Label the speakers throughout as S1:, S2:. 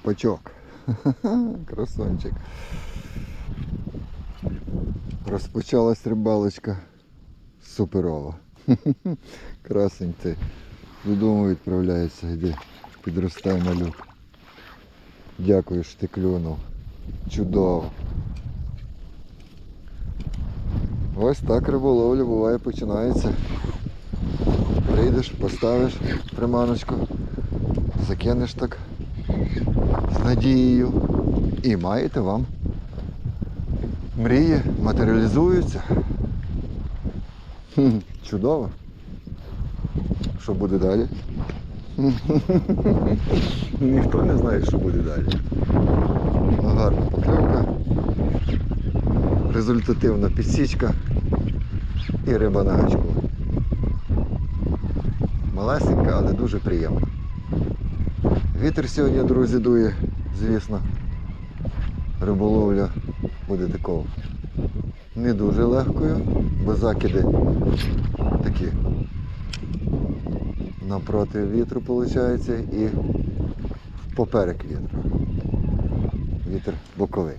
S1: Є щупачок. Красончик. Розпочалась рибалочка суперова. Красень. Додому відправляється, йди, підростай малюк. Дякую, що ти клюнув. Чудово. Ось так риболовля буває починається. Прийдеш, поставиш приманочку, закинеш так з надією і маєте вам. Мрії матеріалізуються. Хм, Чудово. Що буде далі? Ніхто не знає, що буде далі. Ну, гарна покльовка, результативна підсічка і риба на гачку. Малесенька, але дуже приємна. Вітер сьогодні, друзі, дує, звісно. Риболовля буде такого не дуже легкою, бо закиди такі напроти вітру виходить і поперек вітру. Вітер боковий.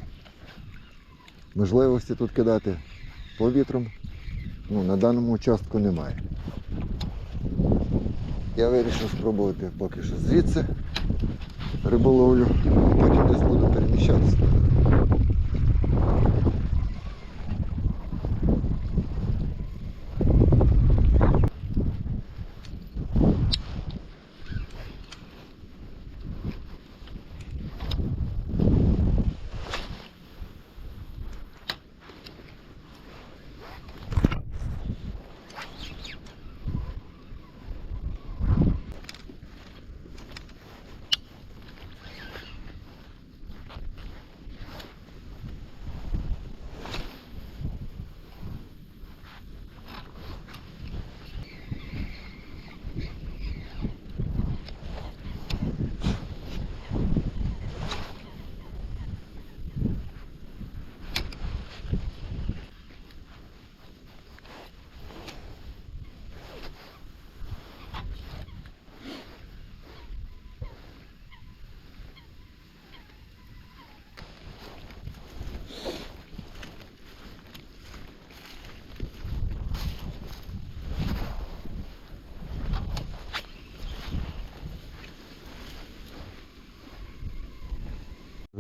S1: Можливості тут кидати повітром ну, на даному участку немає. Я вирішив спробувати поки що звідси риболовлю, потім десь буду переміщатися.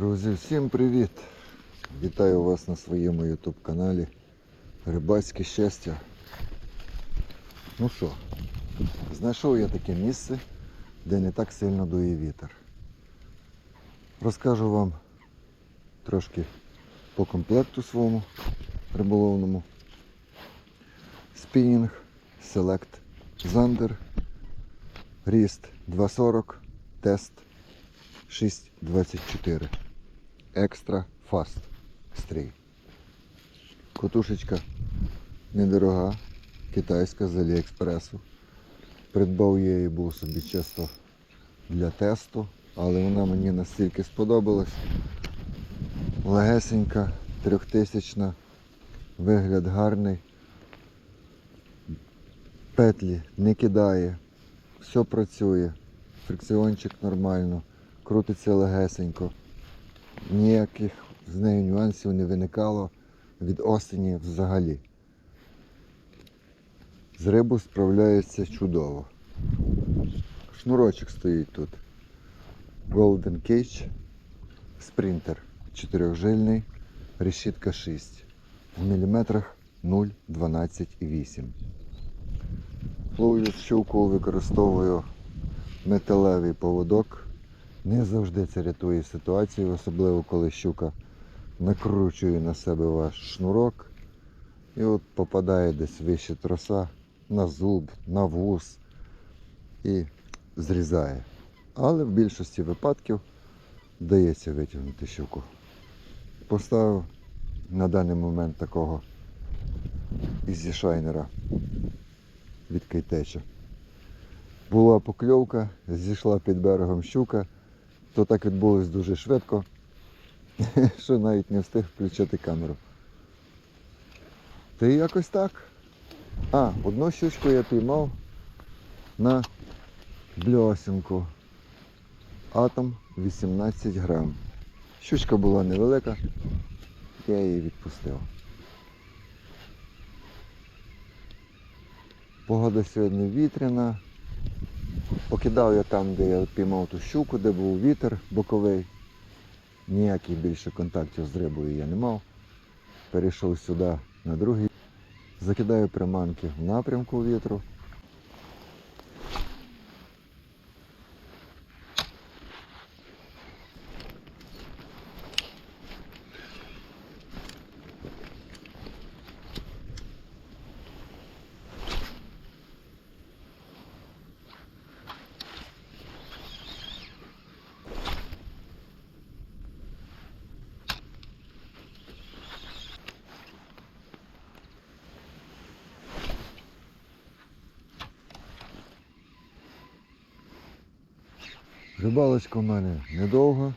S1: Друзі, всім привіт! Вітаю вас на своєму YouTube каналі Рибацьке щастя. Ну що, знайшов я таке місце, де не так сильно дує вітер. Розкажу вам трошки по комплекту своєму риболовному. Спінінг, Select, Zander, Ріст 240, тест 6.24. Екстра фаст стрій. Котушечка недорога, китайська з Аліекспресу. Придбав я її був собі чисто для тесту, але вона мені настільки сподобалась. Легесенька, трьохтисячна, вигляд гарний. Петлі не кидає, все працює, фрикціончик нормально крутиться легесенько. Ніяких з нею нюансів не виникало від осені взагалі. З рибу справляється чудово. Шнурочок стоїть тут. Golden Cage Sprinter. Чотирьохжильний, решітка 6. В міліметрах 0,12,8. Ловлю щуку, використовую металевий поводок. Не завжди це рятує ситуацію, особливо коли щука накручує на себе ваш шнурок і от попадає десь вище троса на зуб, на вус і зрізає. Але в більшості випадків вдається витягнути щуку. Поставив на даний момент такого ізі шайнера від Кейтеча. Була покльовка, зійшла під берегом щука то так відбулось дуже швидко, що навіть не встиг включити камеру. Та якось так. А, одну щучку я піймав на бльосінку. Атом 18 грам. Щучка була невелика, я її відпустив. Погода сьогодні вітряна. Покидав я там, де я піймав ту щуку, де був вітер боковий. Ніяких більше контактів з рибою я не мав. Перейшов сюди на другий. Закидаю приманки в напрямку вітру. Рибалочка в мене недовго.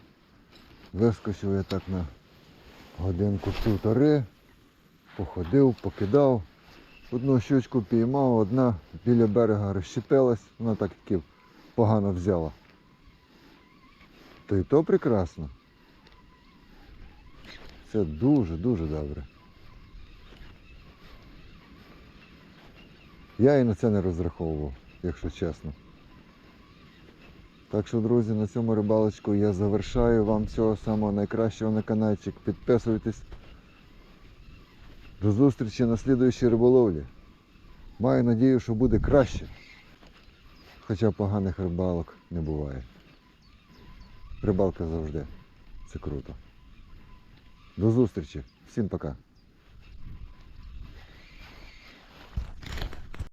S1: Вискочив я так на годинку півтори, походив, покидав. Одну щучку піймав, одна біля берега розщепилась, вона так таки погано взяла. То і то прекрасно. Це дуже-дуже добре. Я і на це не розраховував, якщо чесно. Так що, друзі, на цьому рибалочку я завершаю. Вам всього самого найкращого на каналчик. Підписуйтесь. До зустрічі на слідуючій риболовлі. Маю надію, що буде краще. Хоча поганих рибалок не буває. Рибалка завжди. Це круто. До зустрічі. Всім пока.